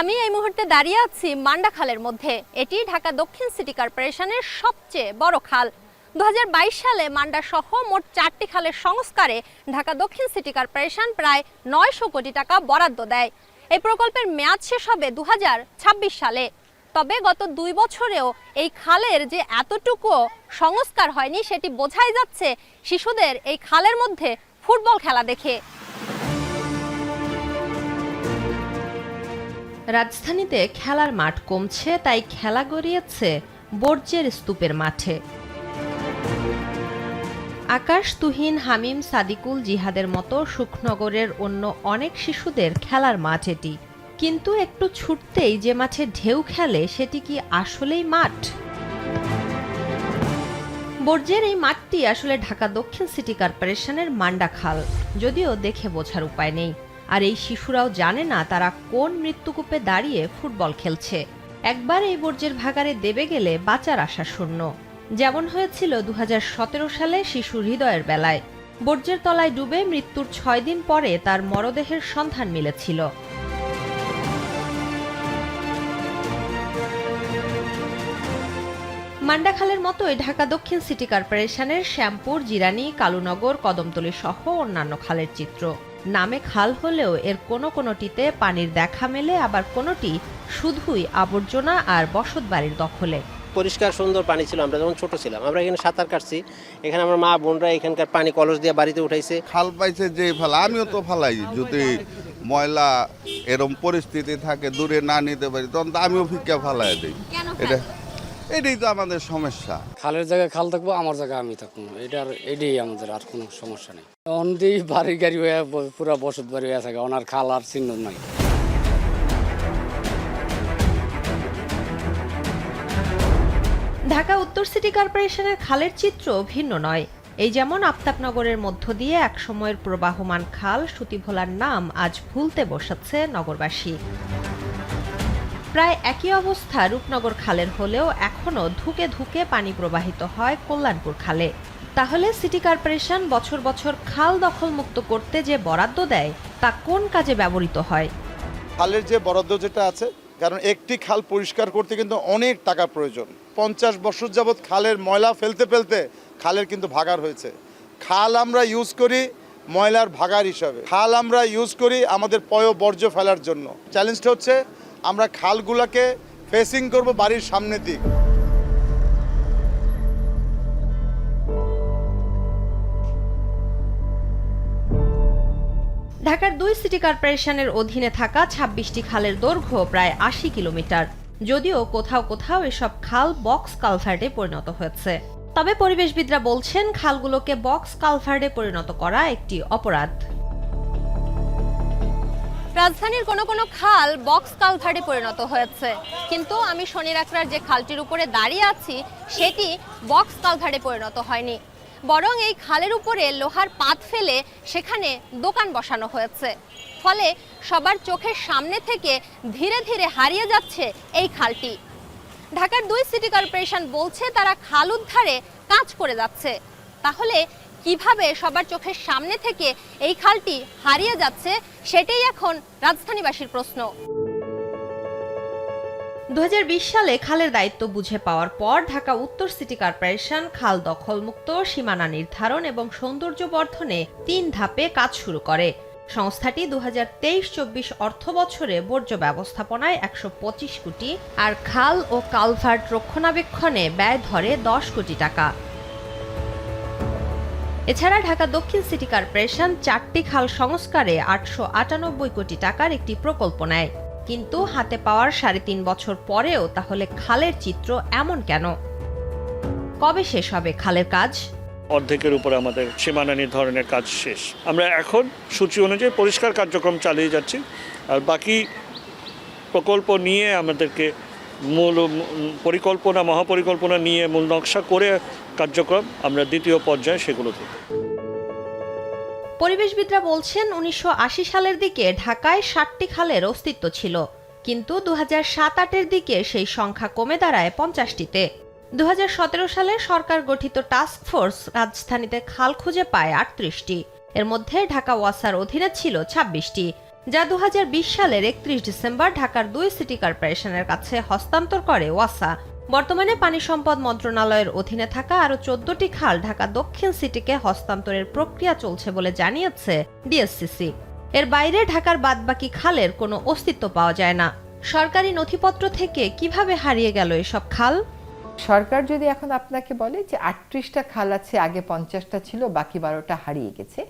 আমি এই মুহূর্তে দাঁড়িয়ে আছি মান্ডা খালের মধ্যে। এটি ঢাকা দক্ষিণ সিটি কর্পোরেশনের সবচেয়ে বড় খাল। দু হাজার বাইশ সালে মান্ডা সহ মোট চারটি খালের সংস্কারে ঢাকা দক্ষিণ সিটি কর্পোরেশন প্রায় নয়শো কোটি টাকা বরাদ্দ দেয়। এই প্রকল্পের মেয়াদ শেষ হবে দু হাজার ছাব্বিশ সালে। তবে গত দুই বছরেও এই খালের যে এতটুকু সংস্কার হয়নি, সেটি বোঝাই যাচ্ছে শিশুদের এই খালের মধ্যে ফুটবল খেলা দেখে। রাজধানীতে খেলার মাঠ কমছে, তাই খেলা গড়িয়েছে বর্জ্যের স্তূপের মাঠে। আকাশ তুহিন হামিম সাদিকুল জিহাদের মতো সুখনগরের অন্য অনেক শিশুদের খেলার মাঠ এটি। কিন্তু একটু ছুটতেই যে মাঠে ঢেউ খেলে, সেটি কি আসলেই মাঠ? বর্জ্যের এই মাঠটি আসলে ঢাকা দক্ষিণ সিটি কর্পোরেশনের মান্ডা খাল যদিও দেখে বোঝার উপায় নেই। আর এই শিশুরাও জানে না তারা কোন মৃত্যুকূপে দাঁড়িয়ে ফুটবল খেলছে। একবার এই বর্জ্যের ভাগারে দেবে গেলে বাঁচার আশা শূন্য। যেমন হয়েছিল দু হাজার সতেরো সালে শিশু হৃদয়ের বেলায়। বর্জ্যের তলায় ডুবে মৃত্যুর ছয় দিন পরে তার মরদেহের সন্ধান মিলেছিল। মান্ডাখালের মতোই ঢাকা দক্ষিণ সিটি কর্পোরেশনের শ্যামপুর, জিরানি, কালুনগর, কদমতলী সহ অন্যান্য খালের চিত্র। নামে খাল হলেও এর কোনো কোনোটিতে পানির দেখা মেলে আবার কোনোটি শুধুই আবর্জনা আর বসত বাড়ির দখলে। পরিষ্কার সুন্দর পানি ছিল আমরা যখন ছোট ছিলাম। আমরা এখানে সাঁতার কাটছি। এখানে আমার মা বোনরা এখানকার পানি কলস দিয়ে বাড়িতে উঠাইছে। খাল পাইছে যে ফেলা আমিও তো ফেলাই। যদি ময়লা এরম পরিস্থিতি থাকে দূরে না নিতে পারি তখন তো আমিও ফিক্কা ফেলাই দিই। এটা এটাই তো আমাদের সমস্যা। খালের জায়গায় খাল থাকব আমার জায়গায় আমি থাকব এটার এটাই আমাদের আর কোনো সমস্যা নেই। অন্যদিই বাড়ি গাড়ি হয়ে পুরা বসত বাড়ি হয়ে থাকে ওনার খাল আর চিহ্ন নাই। ঢাকা উত্তর সিটি কর্পোরেশনের খালের চিত্র ভিন্ন নয়। এই যেমন আফতাবনগরের মধ্য দিয়ে একসময়ের প্রবাহমান খাল সুতিভোলার নাম আজ ভুলতে বসাচ্ছে নগরবাসী। প্রায় একই অবস্থা রূপনগর খালের হলেও এখনও ধুকে ধুকে পানি প্রবাহিত হয় কল্যাণপুর খালে। তাহলে সিটি কর্পোরেশন বছর বছর খাল দখলমুক্ত করতে যে বরাদ্দ দেয়, তা কোন কাজে ব্যবহৃত হয়? খালের যে বরাদ্দ যেটা আছে, কারণ একটি খাল পরিষ্কার করতে কিন্তু অনেক টাকা প্রয়োজন। পঞ্চাশ বছর যাবৎ খালের ময়লা ফেলতে ফেলতে খালের কিন্তু ভাগার হয়েছে। খাল আমরা ইউজ করি ময়লার ভাগার হিসাবে। খাল আমরা ইউজ করি আমাদের পয় বর্জ্য ফেলার জন্য। চ্যালেঞ্জটা হচ্ছে আমরা খালগুলোকে ফেসিং করব বাড়ির সামনের দিক। ঢাকার দুই সিটি কর্পোরেশনের অধীনে থাকা ছাব্বিশটি খালের দৈর্ঘ্য প্রায় আশি কিলোমিটার। যদিও কোথাও কোথাও এসব খাল বক্স কালভার্টে পরিণত হয়েছে। তবে পরিবেশবিদরা বলছেন, খালগুলোকে বক্স কালভার্টে পরিণত করা একটি অপরাধ। রাজধানীর কোনো কোনো খাল বক্স কালভার্টে পরিণত হয়েছে। কিন্তু আমি শনির আকরার যে খালটির উপরে দাঁড়িয়ে আছি, সেটি বক্স কালভার্টে পরিণত হয়নি। বরং এই খালের উপরে লোহার পাত ফেলে সেখানে দোকান বসানো হয়েছে। ফলে সবার চোখের সামনে থেকে ধীরে ধীরে হারিয়ে যাচ্ছে এই খালটি। ঢাকার দুই সিটি কর্পোরেশন বলছে তারা খাল উদ্ধারে কাজ করে যাচ্ছে। তাহলে কীভাবে সবার চোখের সামনে থেকে এই খালটি হারিয়ে যাচ্ছে, সেটাই এখন রাজধানীবাসীর প্রশ্ন। দু হাজার বিশ সালে খালের দায়িত্ব বুঝে পাওয়ার পর ঢাকা উত্তর সিটি কর্পোরেশন খাল দখলমুক্ত, সীমানা নির্ধারণ এবং সৌন্দর্য বর্ধনে তিন ধাপে কাজ শুরু করে। সংস্থাটি দু হাজার তেইশ চব্বিশ অর্থ বছরে বর্জ্য ব্যবস্থাপনায় একশো পঁচিশ কোটি আর খাল ও কালভার্ট রক্ষণাবেক্ষণে ব্যয় ধরে দশ কোটি টাকা। এছাড়া ঢাকা দক্ষিণ সিটি কর্পোরেশন চারটি খাল সংস্কারে আটশো আটানব্বই কোটি টাকার একটি প্রকল্প নেয়। কিন্তু হাতে পাওয়ার সাড়ে তিন বছর পরেও তাহলে খালের চিত্র এমন কেন? কবে শেষ হবে খালের কাজ? অর্ধেকের উপর আমাদের সীমানা নির্ধারণের কাজ শেষ। আমরা এখন সূচি অনুযায়ী পরিষ্কার কার্যক্রম চালিয়ে যাচ্ছি। আর বাকি প্রকল্প নিয়ে আমাদেরকে মূল পরিকল্পনা, মহাপরিকল্পনা নিয়ে মূল নকশা করে কার্যক্রম আমরা দ্বিতীয় পর্যায়ে সেগুলো দেব পরিবেশবিদরা বলছেন, উনিশশো সালের দিকে ঢাকায় ষাটটি খালের অস্তিত্ব ছিল, কিন্তু দু আটের দিকে সেই সংখ্যা কমে দাঁড়ায় পঞ্চাশটিতে। দু হাজার সতেরো সালে সরকার গঠিত টাস্ক ফোর্স রাজধানীতে খাল খুঁজে পায় আটত্রিশটি। এর মধ্যে ঢাকা ওয়াসার অধীনে ছিল ছাব্বিশটি। যা দুহাজার বিশ সালের একত্রিশ ডিসেম্বর ঢাকার দুই সিটি কর্পোরেশনের কাছে হস্তান্তর করে ওয়াসা। বর্তমানে পানি সম্পদ মন্ত্রণালয়ের অধীনে থাকা আরও চোদ্দটি খাল ঢাকা দক্ষিণ সিটিকে হস্তান্তরের প্রক্রিয়া চলছে বলে জানিয়েছে ডিএসসিসি। এর বাইরে ঢাকার বাদবাকি খালের কোনো অস্তিত্ব পাওয়া যায় না। সরকারি নথিপত্র থেকে কীভাবে হারিয়ে গেল এসব খাল? সরকার যদি এখন আপনাকে বলে যে আটত্রিশটা খাল আছে, আগে পঞ্চাশটা ছিল, বাকি বারোটা হারিয়ে গেছে,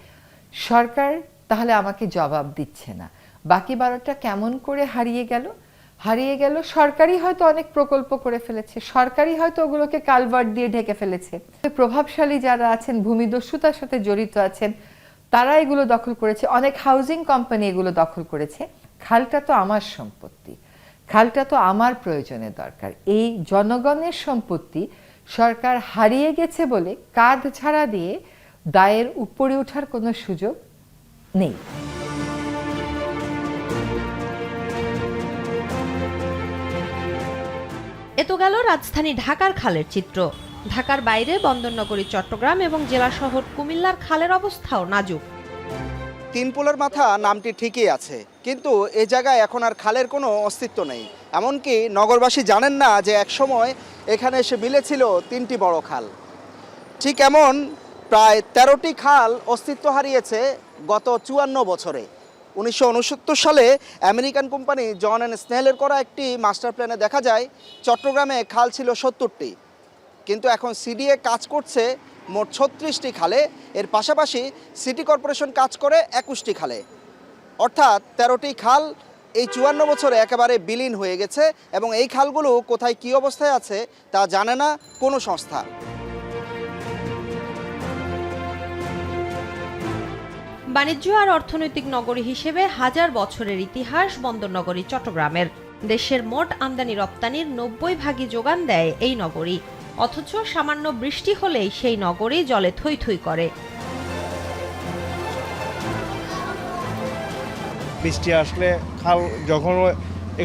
সরকার তাহলে আমাকে জবাব দিচ্ছে না। বাকি বারোটা কেমন করে হারিয়ে গেল? হারিয়ে গেল, সরকারই হয়তো অনেক প্রকল্প করে ফেলেছে, সরকারই হয়তো ওগুলোকে কালভার্ট দিয়ে ঢেকে ফেলেছে। প্রভাবশালী যারা আছেন ভূমিদস্যুতার সাথে জড়িত আছেন, তারা এগুলো দখল করেছে। অনেক হাউজিং কোম্পানি এগুলো দখল করেছে। খালটা তো আমার সম্পত্তি। খালটা তো আমার প্রয়োজনে দরকার। এই জনগণের সম্পত্তি সরকার হারিয়ে গেছে বলে কাঁধ ছাড়া দিয়ে দায়ের উপরে ওঠার কোনো সুযোগ নেই এ তো গেল রাজধানী ঢাকার খালের চিত্র। ঢাকার বাইরে বন্দরনগরী চট্টগ্রাম এবং জেলা শহর কুমিল্লার খালের অবস্থাও নাজুক। তিন পোলের মাথা নামটি ঠিকই আছে কিন্তু এ জায়গায় এখন আর খালের কোনো অস্তিত্ব নেই। এমনকি নগরবাসী জানেন না যে একসময় এখানে এসে মিলেছিল তিনটি বড় খাল। ঠিক এমন প্রায় তেরোটি খাল অস্তিত্ব হারিয়েছে গত চুয়ান্ন বছরে। উনিশশো উনসত্তর সালে আমেরিকান কোম্পানি জন অ্যান্ড স্নেলের করা একটি মাস্টার প্ল্যানে দেখা যায়, চট্টগ্রামে খাল ছিল সত্তরটি। কিন্তু এখন সিডিএ কাজ করছে মোট ছত্রিশটি খালে, এর পাশাপাশি সিটি কর্পোরেশন কাজ করে একুশটি খালে। অর্থাৎ তেরোটি খাল এই চুয়ান্ন বছরে একেবারে বিলীন হয়ে গেছে এবং এই খালগুলো কোথায় কী অবস্থায় আছে তা জানে না কোনো সংস্থা। বাণিজ্য আর অর্থনৈতিক নগরী হিসেবে হাজার বছরের ইতিহাস বন্দরনগরী চট্টগ্রামের। দেশের মোট আমদানি রপ্তানির নব্বই ভাগই যোগান দেয় এই নগরী। অথচ সামান্য বৃষ্টি হলেই সেই নগরী জলে থই থই করে। বৃষ্টি আসলে খাল যখন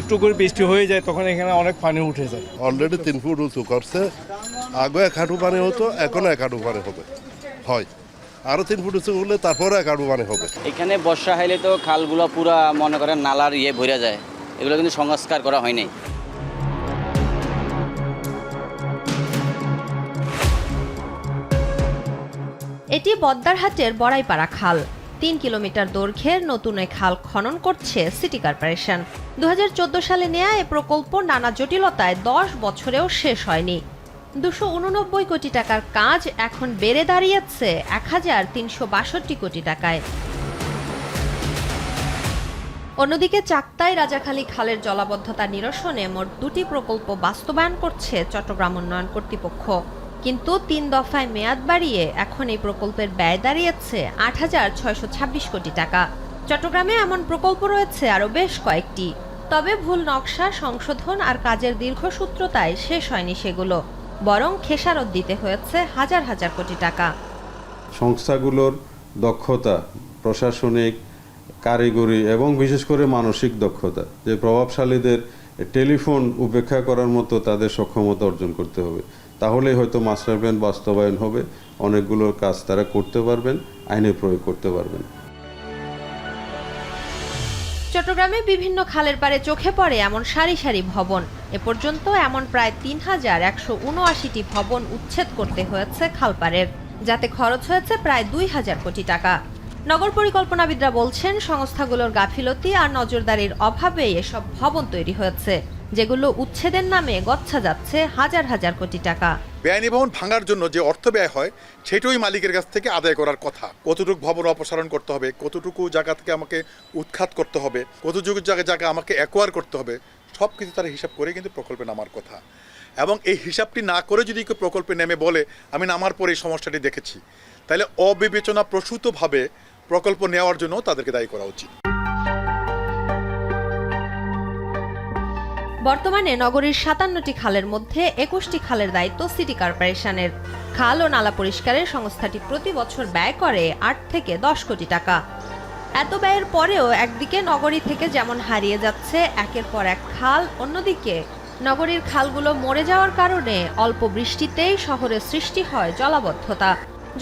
একটু করে বৃষ্টি হয়ে যায় তখন এখানে অনেক পানি উঠে যায়। অলরেডি তিন ফুট উঁচু করছে। আগে এক হাঁটু পানি হতো এখন এক হাঁটু পানি হবে। হয়। আরও তিন ফুট উঁচু করলে তারপরে এক হাঁটু পানি হবে। এখানে বর্ষা হাইলে তো খালগুলো পুরা মনে করেন নালার ইয়ে ভরে যায়। এগুলো কিন্তু সংস্কার করা হয়নি এটি বদ্দারহাটের বড়াইপাড়া খাল। তিন কিলোমিটার দৈর্ঘ্যের নতুন এই খাল খনন করছে সিটি কর্পোরেশন। দু হাজার চোদ্দ সালে নেয়া এ প্রকল্প নানা জটিলতায় দশ বছরেও শেষ হয়নি। দুশো উননব্বই কোটি টাকার কাজ এখন বেড়ে দাঁড়িয়েছে এক হাজার তিনশো বাষট্টি কোটি টাকায়। অন্যদিকে চাক্তাই রাজাখালী খালের জলাবদ্ধতা নিরসনে মোট দুটি প্রকল্প বাস্তবায়ন করছে চট্টগ্রাম উন্নয়ন কর্তৃপক্ষ। কিন্তু তিন দফায় মেয়াদ বাড়িয়ে এখন এই প্রকল্পের ব্যয় দাঁড়িয়েছে আট হাজার ছয়শো ছাব্বিশ কোটি টাকা। চট্টগ্রামে এমন প্রকল্প রয়েছে আরও বেশ কয়েকটি। তবে ভুল নকশা, সংশোধন আর কাজের দীর্ঘসূত্রতায় শেষ হয়নি সেগুলো। বরং খেসারত দিতে হয়েছে হাজার হাজার কোটি টাকা। সংস্থাগুলোর দক্ষতা, প্রশাসনিক কারিগরি এবং বিশেষ করে মানসিক দক্ষতা, যে প্রভাবশালীদের টেলিফোন উপেক্ষা করার মতো তাদের সক্ষমতা অর্জন করতে হবে। তাহলেই হয়তো মাস্টার প্ল্যান বাস্তবায়ন হবে, অনেকগুলো কাজ তারা করতে পারবেন আইনে প্রয়োগ করতে পারবেন। চট্টগ্রামে বিভিন্ন খালের পারে চোখে পড়ে এমন সারি সারি ভবন। এ পর্যন্ত এমন প্রায় তিন হাজার একশো উনআশিটি ভবন উচ্ছেদ করতে হয়েছে খালপারের যাতে খরচ হয়েছে প্রায় দুই হাজার কোটি টাকা। নগর পরিকল্পনাবিদরা বলছেন, সংস্থাগুলোর গাফিলতি আর নজরদারির অভাবে এসব ভবন তৈরি হয়েছে। যেগুলো উচ্ছেদের নামে গচ্ছা যাচ্ছে হাজার হাজার কোটি টাকা। বেআইনি ভবন ভাঙার জন্য যে অর্থ ব্যয় হয়, সেটাই মালিকের কাছ থেকে আদায় করার কথা। কতটুকু ভবন অপসারণ করতে হবে, কতটুকু জায়গা থেকে আমাকে উৎখাত করতে হবে, কতটুকু জায়গা জায়গা আমাকে অ্যাকোয়ার করতে হবে সব কিছু তারা হিসাব করে কিন্তু প্রকল্পে নামার কথা। এবং এই হিসাবটি না করে যদি কেউ প্রকল্পে নেমে বলে, আমি নামার পরে এই সমস্যাটি দেখেছি, তাহলে অবিবেচনা প্রসূতভাবে প্রকল্প নেওয়ার জন্য তাদেরকে দায়ী করা উচিত। বর্তমানে নগরীর সাতান্নটি খালের মধ্যে একুশটি খালের দায়িত্ব সিটি কর্পোরেশনের। খাল ও নালা পরিষ্কারের সংস্থাটি প্রতি বছর ব্যয় করে আট থেকে দশ কোটি টাকা। এত ব্যয়ের পরেও একদিকে নগরী থেকে যেমন হারিয়ে যাচ্ছে একের পর এক খাল, অন্যদিকে নগরীর খালগুলো মরে যাওয়ার কারণে অল্প বৃষ্টিতেই শহরে সৃষ্টি হয় জলাবদ্ধতা।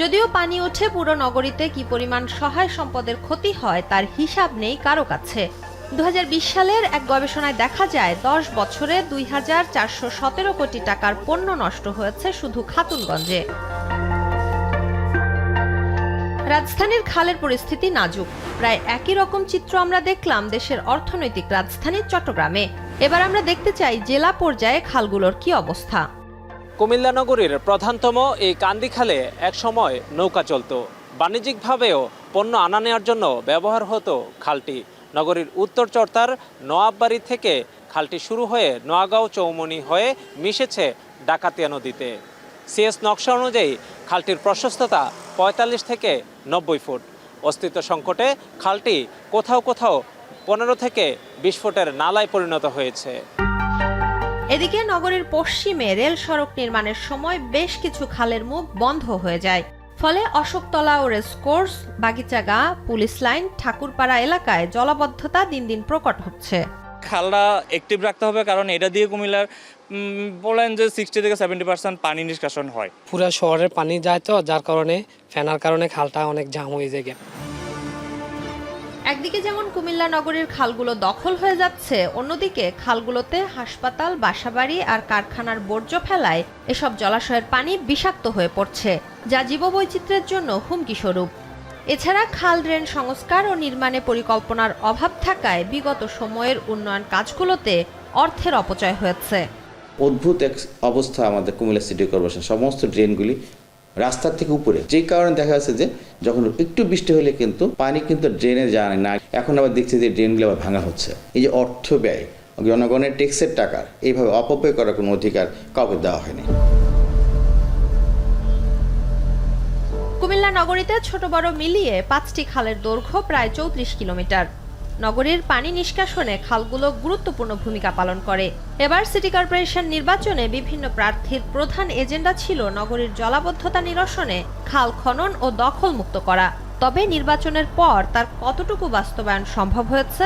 যদিও পানি ওঠে পুরো নগরীতে কি পরিমাণ সহায় সম্পদের ক্ষতি হয় তার হিসাব নেই কারও কাছে। দু হাজার বিশ সালের এক গবেষণায় দেখা যায়, দশ বছরে দুই হাজার চারশো সতেরো কোটি টাকার পণ্য নষ্ট হয়েছে শুধু খাতুনগঞ্জে। রাজধানীর খালের পরিস্থিতি নাজুক। প্রায় একই রকম চিত্র আমরা দেখলাম দেশের অর্থনৈতিক রাজধানী চট্টগ্রামে। এবার আমরা দেখতে চাই জেলা পর্যায়ে খালগুলোর কি অবস্থা। কুমিল্লা নগরীর প্রধানতম এই কান্দি খালে একসময় নৌকা চলত। বাণিজ্যিকভাবেও পণ্য আনা নেওয়ার জন্য ব্যবহার হতো খালটি। নগরীর উত্তর চর্তার নোয়াববাড়ি থেকে খালটি শুরু হয়ে নোয়াগাঁও চৌমনি হয়ে মিশেছে ডাকাতিয়া নদীতে। সিএস নকশা অনুযায়ী খালটির প্রশস্ততা পঁয়তাল্লিশ থেকে নব্বই ফুট। অস্তিত্ব সংকটে খালটি কোথাও কোথাও পনেরো থেকে বিশ ফুটের নালায় পরিণত হয়েছে। এদিকে নগরীর পশ্চিমে রেল সড়ক নির্মাণের সময় বেশ কিছু খালের মুখ বন্ধ হয়ে যায়। ফলে অশোকতলা ও রেসকোর্স বাগিচাগা পুলিশ লাইন ঠাকুরপাড়া এলাকায় জলাবদ্ধতা দিন দিন প্রকট হচ্ছে। খালটা অ্যাক্টিভ রাখতে হবে কারণ এটা দিয়ে কুমিল্লার বলেন যে সিক্সটি থেকে সেভেন্টি পার্সেন্ট পানি নিষ্কাশন হয়। পুরো শহরের পানি যায় তো যার কারণে ফেনার কারণে খালটা অনেক জাম হয়ে যায় একদিকে যেমন কুমিল্লা নগরীর খালগুলো দখল হয়ে যাচ্ছে, অন্যদিকে খালগুলোতে হাসপাতাল, বাসাবাড়ি আর কারখানার বর্জ্য ফেলায় এসব জলাশয়ের পানি বিষাক্ত হয়ে পড়ছে, যা জীববৈচিত্র্যের জন্য হুমকি স্বরূপ। এছাড়া খাল ড্রেন সংস্কার ও নির্মাণে পরিকল্পনার অভাব থাকায় বিগত সময়ের উন্নয়ন কাজগুলোতে অর্থের অপচয় হয়েছে। অদ্ভুত এক অবস্থা আমাদের কুমিল্লা সিটি কর্পোরেশন। সমস্ত ড্রেনগুলি রাস্তার থেকে উপরে। যে কারণে দেখা যাচ্ছে যে, যখন একটু বৃষ্টি হলে কিন্তু পানি কিন্তু ড্রেনে যায় না। এখন আবার দেখছি যে ড্রেনগুলো আবার ভাঙা হচ্ছে। এই যে অর্থ ব্যয়, জনগণের ট্যাক্সের টাকার, এইভাবে অপব্যয় করার কোনো অধিকার কাউকে দেওয়া হয়নি। কুমিল্লা নগরীতে ছোট বড় মিলিয়ে পাঁচটি খালের দৈর্ঘ্য প্রায় চৌত্রিশ কিলোমিটার। নগরীর পানি নিষ্কাশনে খালগুলো গুরুত্বপূর্ণ ভূমিকা পালন করে। এবার সিটি কর্পোরেশন নির্বাচনে বিভিন্ন প্রার্থীর প্রধান এজেন্ডা ছিল নগরীর জলাবদ্ধতা নিরসনে খাল খনন ও দখল মুক্ত করা। তবে নির্বাচনের পর তার কতটুকু বাস্তবায়ন সম্ভব হয়েছে?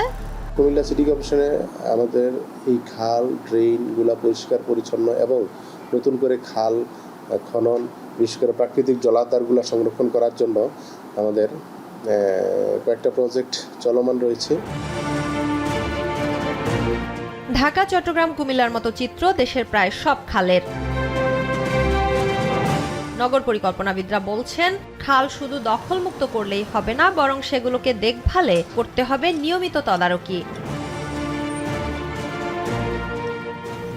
কুমিল্লা সিটি কর্পোরেশনে আমাদের এই খাল, ড্রেনগুলা পরিষ্কার, পরিচ্ছন্ন এবং নতুন করে খাল খনন, বিশেষ করে প্রাকৃতিক জলাধারগুলো সংরক্ষণ করার জন্য আমাদের কয়েকটা প্রজেক্ট চলমান রয়েছে। ঢাকা চট্টগ্রাম কুমিল্লার মতো চিত্র দেশের প্রায় সব খালের। নগর পরিকল্পনাবিদরা বলছেন খাল শুধু দখলমুক্ত করলেই হবে না বরং সেগুলোকে দেখভালে করতে হবে নিয়মিত তদারকি।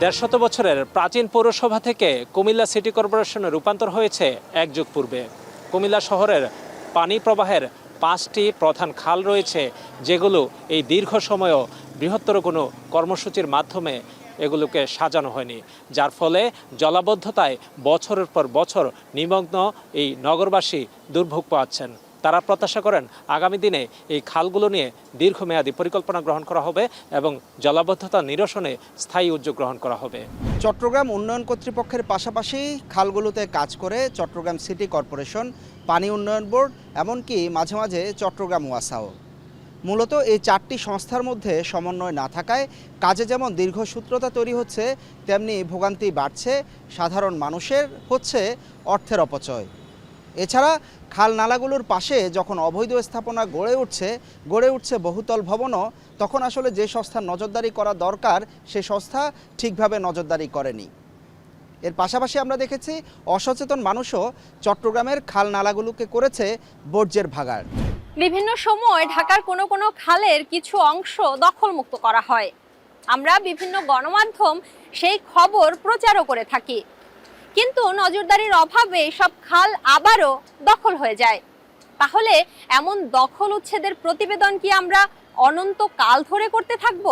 দেড়শত বছরের প্রাচীন পৌরসভা থেকে কুমিল্লা সিটি কর্পোরেশনে রূপান্তর হয়েছে এক যুগ পূর্বে। কুমিল্লা শহরের পানি প্রবাহের পাঁচটি প্রধান খাল রয়েছে, যেগুলো এই দীর্ঘ সময়ও বৃহত্তর কোনো কর্মসূচির মাধ্যমে এগুলোকে সাজানো হয়নি। যার ফলে জলাবদ্ধতায় বছরের পর বছর নিমগ্ন এই নগরবাসী দুর্ভোগ পাচ্ছেন। তারা প্রত্যাশা করেন আগামী দিনে এই খালগুলো নিয়ে দীর্ঘমেয়াদী পরিকল্পনা গ্রহণ করা হবে এবং জলাবদ্ধতা নিরসনে স্থায়ী উদ্যোগ গ্রহণ করা হবে। চট্টগ্রাম উন্নয়ন কর্তৃপক্ষের পাশাপাশি খালগুলোতে কাজ করে চট্টগ্রাম সিটি কর্পোরেশন, পানি উন্নয়ন বোর্ড, এমনকি মাঝে মাঝে চট্টগ্রাম ওয়াসাও। মূলত এই চারটি সংস্থার মধ্যে সমন্বয় না থাকায় কাজে যেমন দীর্ঘসূত্রতা তৈরি হচ্ছে, তেমনি ভোগান্তি বাড়ছে, সাধারণ মানুষের হচ্ছে অর্থের অপচয়। এছাড়া খাল নালাগুলোর পাশে যখন অবৈধ স্থাপনা গড়ে উঠছে গড়ে উঠছে বহুতল ভবনও, তখন আসলে যে সংস্থার নজরদারি করা দরকার, সে সংস্থা ঠিকভাবে নজরদারি করেনি। এর পাশাপাশি আমরা দেখেছি অসচেতন মানুষও চট্টগ্রামের খাল নালাগুলোকে করেছে বর্জ্যের ভাগার বিভিন্ন সময় ঢাকার কোনো কোনো খালের কিছু অংশ দখলমুক্ত করা হয়। আমরা বিভিন্ন গণমাধ্যম সেই খবর প্রচারও করে থাকি। কিন্তু নজরদারির অভাবে সব খাল আবারও দখল হয়ে যায়। তাহলে এমন দখল উচ্ছেদের প্রতিবেদন কি আমরা অনন্ত কাল ধরে করতে থাকব?